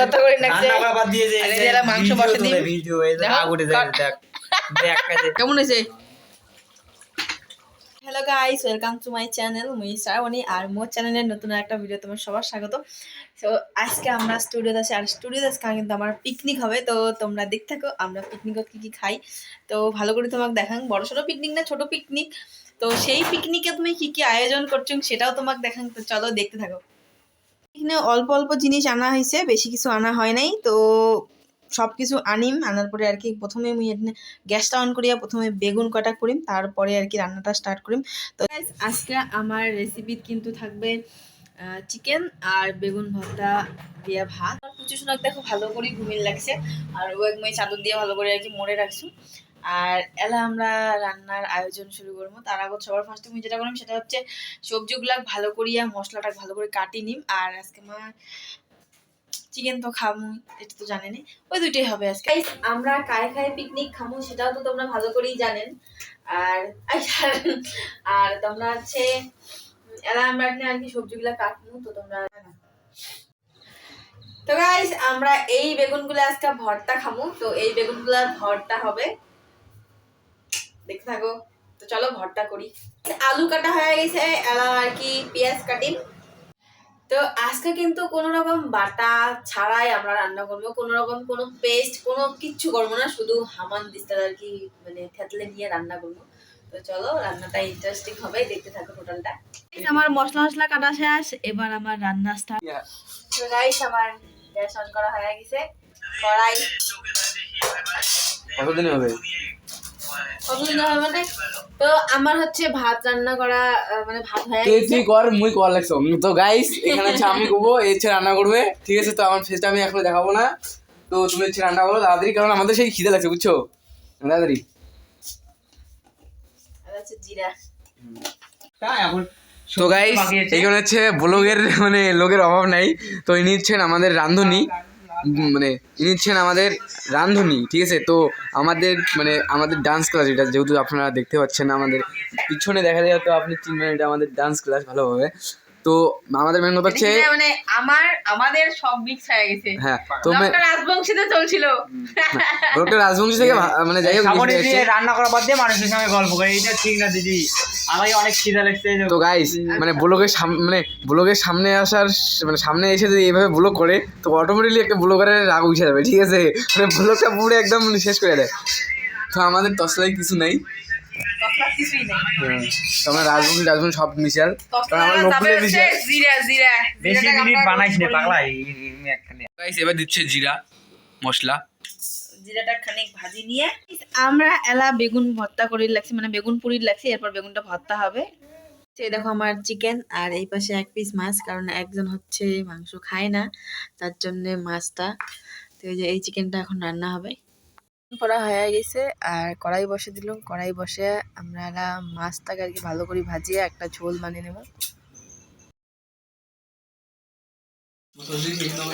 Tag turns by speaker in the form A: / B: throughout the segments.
A: রাখছে
B: রান্না করা দিয়ে যে-
A: মাংস বসে
B: তোলে,
A: দিন।
B: video, এই যে
A: দেখো,
B: আগুনে যায়, দেখ। দেখ,
A: কেমন হয়েছে? Hello guys welcome to my channel মুই শ্রাবণী আর মোর চ্যানেলের নতুন একটা ভিডিও তোমার সবার স্বাগত। তো আজকে আমরা স্টুডিওতে আছি আর স্টুডিওতে আজকে কিন্তু আমার পিকনিক হবে তো তোমরা দেখতে থাকো আমরা পিকনিকত কী কী খাই। তো ভালো করে তোমাকে দেখাং বড় ছোটো পিকনিক না ছোট পিকনিক তো সেই পিকনিকে তুমি কী কী আয়োজন করছ সেটাও তোমাকে দেখাং তো চলো দেখতে থাকো। এখানে অল্প অল্প জিনিস আনা হয়েছে, বেশি কিছু আনা হয় নাই। তো সব কিছু আনিম, আনার পরে আর কি প্রথমে আমি গ্যাসটা অন করিয়া প্রথমে বেগুন কাটা করিম, তারপরে আর কি রান্নাটা স্টার্ট করিম। তো আজকে আমার রেসিপি কিন্তু থাকবে চিকেন আর বেগুন ভর্তা দিয়ে ভাত। কুচু সোনাক দেখো ভালো করে ঘুমিয়ে লাগছে, আর ও এক মই চাদর দিয়ে ভালো করে আর কি মরে রাখছু। আর এলা আমরা রান্নার আয়োজন শুরু করব। তার আগত সবার ফার্স্টে মুই যেটা করলাম সেটা হচ্ছে সবজিগুলা ভালো করিয়া, মশলাটা ভালো করে কাটি নিম। আর আজকে মা চিকেন তো খামু, এটা তো জানেনই ওই দুইটাই হবে আজকে। আমরা কায়ে খায়ে পিকনিক খামু সেটাও তো তোমরা ভালো করেই জানেন। আর আর তোমরা হচ্ছে এরা আমরা আর কি সবজিগুলা কাটমু তো তোমরা তো গাইস আমরা এই বেগুনগুলো আজকে ভর্তা খামু, তো এই বেগুনগুলার ভর্তা হবে দেখতে থাকো। তো চলো ভর্তা করি। আলু কাটা হয়ে গেছে এলা আর কি পেঁয়াজ কাটিম তো আজকে কিন্তু কোনো রকম বাটা ছাড়াই আমরা রান্না করব। কোনো রকম কোনো পেস্ট কোনো কিচ্ছু করব না। শুধু হামান দিস্তার আর কি মানে থেতলে নিয়ে রান্না করব। তো চলো রান্নাটা ইন্টারেস্টিং হবে। দেখতে থাকো টোটালটা আমার মশলা মশলা কাটা শেষ। এবার আমার রান্না স্টার্ট তো গাইস আমার গ্যাস অন করা হয়ে গেছে। কড়াই।
B: কতদিন হবে?
A: হবে মানে তো আমার হচ্ছে ভাত রান্না করা মানে ভাত হয়ে
C: তুই তুই কর মুই কর লাগছো। তো গাইস এখানে হচ্ছে আমি করব হচ্ছে রান্না করবে। ঠিক আছে তো আমার ফেসটা আমি এখনও দেখাবো না। তো তুমি হচ্ছে রান্না করো তাড়াতাড়ি কারণ আমাদের সেই খিদে লাগছে বুঝছ? তাড়াতাড়ি।
A: জিরা।
B: তা এখন
C: তো গাইস। এখানে হচ্ছে ব্লগের মানে লোকের অভাব নাই। তো ইনি হচ্ছেন আমাদের রান্ধুনি। মানে ইনি হচ্ছেন আমাদের রান্ধুনি, ঠিক আছে? তো আমাদের মানে আমাদের ডান্স ক্লাস এটা, যেহেতু আপনারা দেখতে পাচ্ছেন আমাদের পিছনে দেখা যায় তো আপনি চিনবেন এটা আমাদের ডান্স ক্লাস ভালোভাবে তো আমাদের মেন কথা হচ্ছে
A: মানে আমার আমাদের সব মিক্স হয়ে গেছে।
C: হ্যাঁ তো
A: রাজবংশীতে চলছিল।
C: ডক্টর রাজবংশী থেকে মানে যাই হোক।
B: রান্না করা বাদ দিয়ে মানুষের সঙ্গে গল্প করে এটা ঠিক না দিদি। আমাকে অনেক খিদা লাগছে
C: তো গাইস মানে ব্লগের সামনে মানে ব্লগের সামনে আসার মানে সামনে এসে যদি এইভাবে ব্লগ করে তো অটোমেটিকলি একটা ব্লগারের রাগ উঠে যাবে ঠিক আছে? মানে ব্লগটা পুরো একদম শেষ করে দেয়। তো আমাদের তসলাই কিছু নাই। রাজবংশী রাজবংশী সব মিশাল কারণ আমরা লোকগুলো মিশাল
A: জিরা জিরা।
B: বেশি মিনিট
A: আমরা
B: না পাগলা।
A: নিই।
B: এই- এই- এই একখানে।
C: গাইস এবার দিচ্ছে জিরা মশলা।
A: জিরাটা খানিক ভাজি নিয়ে। আমরা এলা বেগুন ভর্তা করে লাগছি মানে বেগুন পুরি লাগছে এরপর বেগুনটা ভর্তা হবে। এই দেখো আমার চিকেন আর এই পাশে এক পিস মাছ কারণ একজন হচ্ছে মাংস খায় না তার জন্য মাছটা। তো এই যে এই চিকেনটা এখন রান্না হবে। করা হয়ে গেছে। আর কড়াই বসে দিলাম। কড়াই বসে আমরা মাছটাকে আর কি ভালো করে ভাজিয়ে একটা ঝোল বানিয়ে নেব।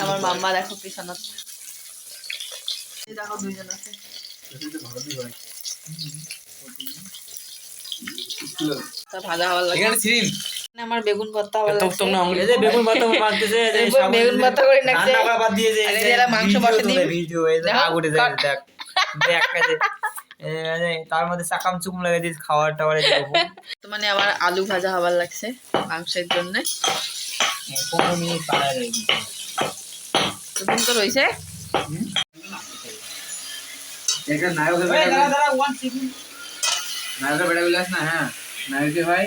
A: আমার মাম্মা দেখো আছে। আমার বেগুন ভর্তা হওয়ার
C: তো
A: লাগছে।
C: তোমরা আঙুল
B: এই যে বেগুন দিয়ে
A: করে
B: দিয়ে
A: এরা মাংস বসে
B: তোলে,
A: দিন।
B: video, এই যে
A: দেখো,
B: যে তার মধ্যে চাকাম চুকুম লাগিয়ে দিস খাবার টাবার এই
A: তো মানে আমার আলু ভাজা হবার লাগছে মাংসের জন্য। তুমি তো রয়েছে
C: একটা নায়কের বেটা
B: দাঁড়া ওয়ান সেকেন্ড
C: নায়কের বেটা বিলাস না হ্যাঁ। নায়কের ভাই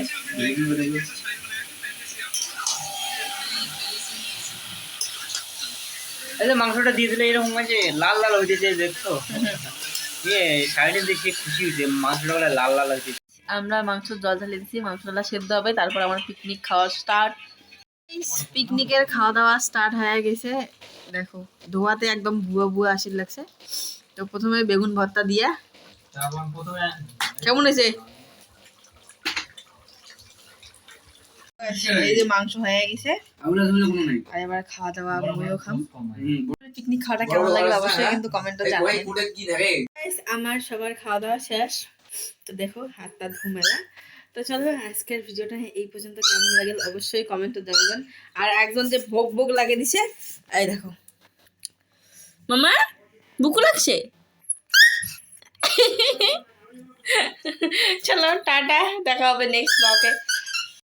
B: এই যে মাংসটা দিয়ে দিলে এরকম আছে লাল লাল হইতেছে দেখছ? সাইডে দেখে খুশি হয়েছে। মাংসটা লাল লাল হইতেছে
A: আমরা মাংস জল ঢালে দিচ্ছি মাংসটা সেদ্ধ হবে তারপর আমার পিকনিক খাওয়া স্টার্ট পিকনিকের খাওয়া দাওয়া স্টার্ট হয়ে গেছে। দেখো ধোয়াতে একদম বুয়া বুয়া আসির লাগছে। তো প্রথমে বেগুন ভর্তা দিয়া। কেমন হয়েছে? এই যে মাংস হয়ে গেছে। আর এবার খাওয়া দাওয়া ময়ও খাম। পিকনিক খাওয়াটা কেমন লাগল অবশ্যই কিন্তু কমেন্টে
C: এই
A: জানাবেন। Guys, আমার সবার খাওয়া দাওয়া শেষ। তো দেখো হাতটা ধুমেলা তো চলো আজকের ভিডিওটা এই পর্যন্ত কেমন লাগে অবশ্যই কমেন্টে জানাবেন। আর একজন যে ভোগ ভোগ লাগিয়ে দিছে এই দেখো। মামা বুকু লাগছে? চলো টাটা দেখা হবে নেক্সট ব্লগে